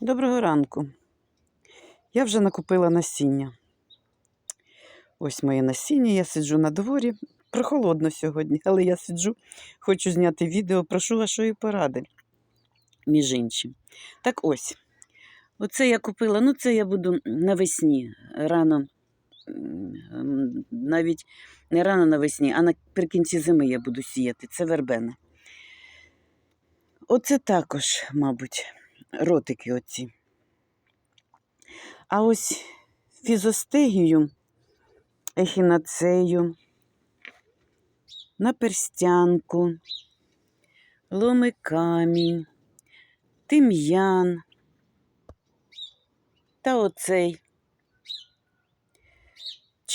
Доброго ранку. Я вже накупила насіння. Ось моє насіння, я сиджу на дворі. Прохолодно сьогодні, але я сиджу, хочу зняти відео, прошу вашої поради, між іншим. Так ось, оце я купила, ну це я буду навесні, рано, навіть не рано навесні, а наприкінці зими я буду сіяти. Це вербена. Оце також, мабуть, ротики оці. А ось фізостегію, ехінацею, наперстянку, ломи камінь, тим'ян та оцей.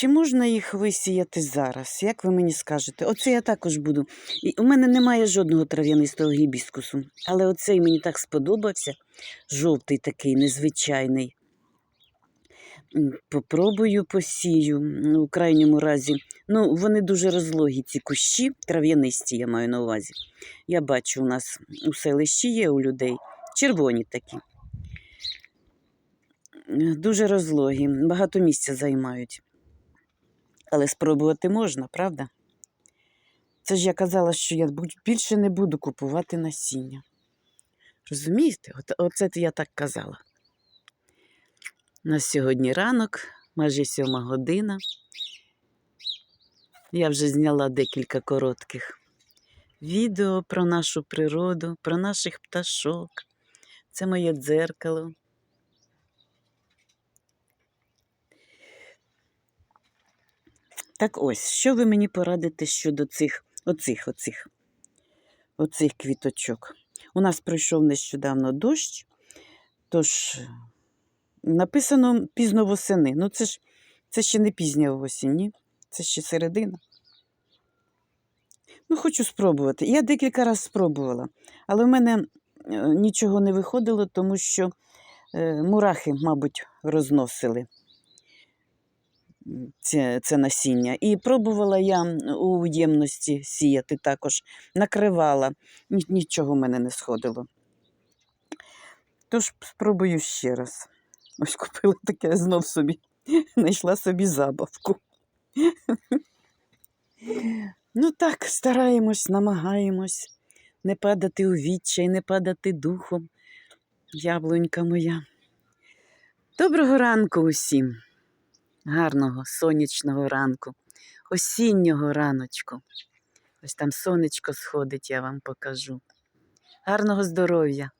Чи можна їх висіяти зараз? Як ви мені скажете? Оце я також буду. І у мене немає жодного трав'янистого гібіскусу, але оцей мені так сподобався. Жовтий такий, незвичайний. Попробую посію. Ну, у крайньому разі. Ну, вони дуже розлогі, ці кущі, трав'янисті, я маю на увазі. Я бачу, у нас у селищі є у людей червоні такі. Е, Дуже розлогі, багато місця займають. Але спробувати можна, правда? Це ж я казала, що я більше не буду купувати насіння. Розумієте? Оце я так казала. У нас сьогодні ранок, майже сьома година. Я вже зняла декілька коротких відео про нашу природу, про наших пташок. Це моє дзеркало. Так ось, що ви мені порадите щодо цих, оцих, оцих, оцих квіточок? У нас пройшов нещодавно дощ, тож написано пізно восени. Ну, це ж це ще не пізня осінь, ні? Це ще середина. Ну, хочу спробувати. Я декілька разів спробувала, але в мене е, нічого не виходило, тому що е, мурахи, мабуть, розносили це, це насіння. І пробувала я у ємності сіяти також, накривала, нічого в мене не сходило. Тож спробую ще раз. Ось купила таке знов собі, знайшла собі забавку. Ну так, стараємось, намагаємось не падати у відчай, не падати духом, яблунька моя. Доброго ранку усім! Гарного сонячного ранку, осіннього раночку. Ось там сонечко сходить, я вам покажу. Гарного здоров'я!